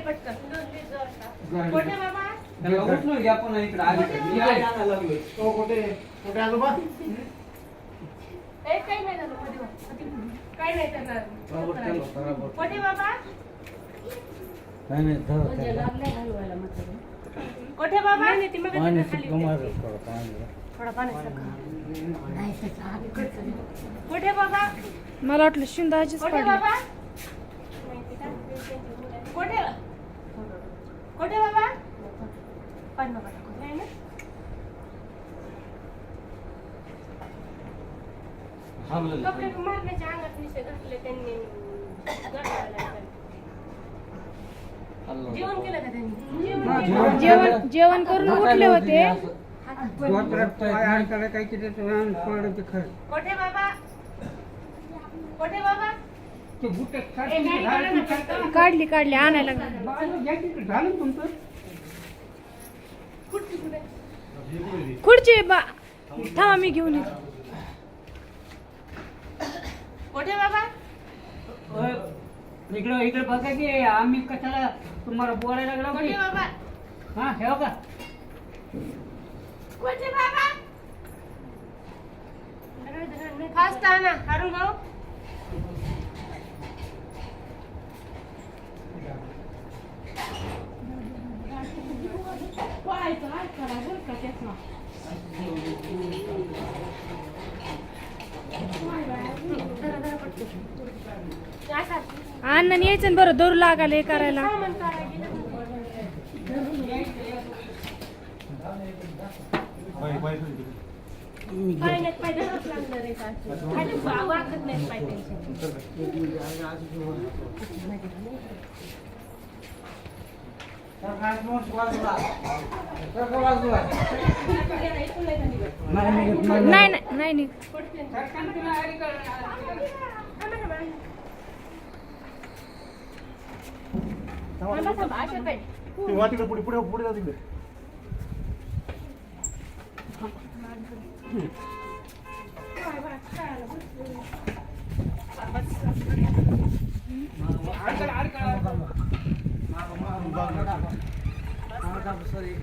पटकन. कोठे बाबा? त्याला उचलून घ्या पण इकडे आली. मी काय तो कुठे? काही नाही झालं नाही करणार. बाबा? नाही धर कोठे बाबा? नाही ती मग पाणी खाली सुटलं माझं थोडं पाणी. थोडा पाण्याचा कुठे बाबा? मला वाटलं शिंदाचीच पडली बाबा कुठे कुठे बाबा ना थांबलेलं कपडे मारण्याच्या अंगात निश्चय घातले त्यांनी. जेवण केलं का त्यांनी? जेवण- जेवण जेवण करून उठले होते. कोठे बाबा? कोठे बाबा. काढली काढली आणायला झालं तुमचं? खुर्ची बा थांबा मी घेऊन येते. कोठे बाबा? होय. इकडं इकडे बघा की आम्ही कशाला तुम्हाला बोलायला लागलो की? कोठे बाबा? हा ठेव का कोठे बाबा? फास्ट आणा हारून भाऊ. असा अण्णा यायचं ना बरं दरू लागायला हे करायला सामान काढायला गेलं. पाय नाहीत, पाय धरावंच लागणार आहे का? खाली वा- वाकत नाहीत पाय त्यांचे. इथून नाही खाली बघ. नाही नाही नाही तिकडे पुढे पुढे पुढे जा तिकडे 往前看然后他们说的